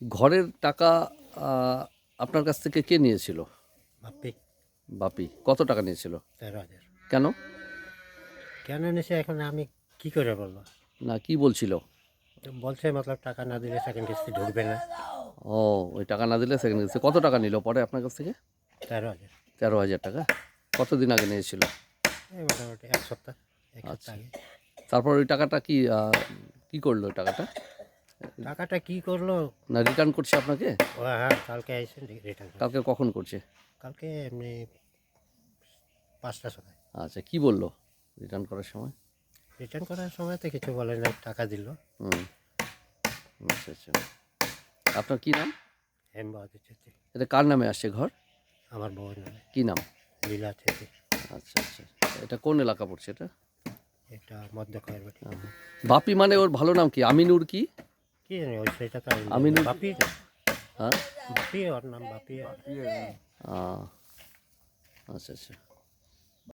ঘরের টাকা আপনার কাছ থেকে কে নিয়েছিল? বাপ্পি। বাপি কত টাকা নিয়েছিল? তেরো হাজার। কেন? কেন নিছে এখন আমি কি করে বলব? না কি বলছিল? বলছে মতলব টাকা না দিলে সেকেন্ড কিস্তি ঢুকবে না। ও ওই টাকা না দিলে সেকেন্ড কিস্তি। কত টাকা নিল পরে আপনার কাছ থেকে? তেরো হাজার। তেরো হাজার টাকা। কতদিন আগে নিয়েছিল? মোটামুটি এক সপ্তাহ এক আচ্ছা। তারপর ওই টাকাটা কি কি করল ওই টাকাটা? টাকাটা কি করল? না রিটার্ন করছে আপনাকে? হ্যাঁ কালকে আইসেন রিটার্ন কালকে কখন করছে? কালকে এমনি পাঁচটা সময়। আচ্ছা কি বলল রিটার্ন করার সময়? রিটার্ন করার সময় তো কিছু বলে না টাকা দিল। হুম আচ্ছা আচ্ছা। আপনার কি নাম? হেমবাহাদুর ছেত্রী এটা কার নামে আসছে ঘর? আমার বউয়ের নামে। কি নাম? লীলা ছেত্রী আচ্ছা আচ্ছা। এটা কোন এলাকা পড়ছে এটা? এটা মধ্য বাপি মানে ওর ভালো নাম কি? আমিনুর কি? কি জানি ওই সেটা তো আমি আমি না- বাপি হ্যাঁ? বাপি ওর নাম বাপি আহ, আচ্ছা আচ্ছা।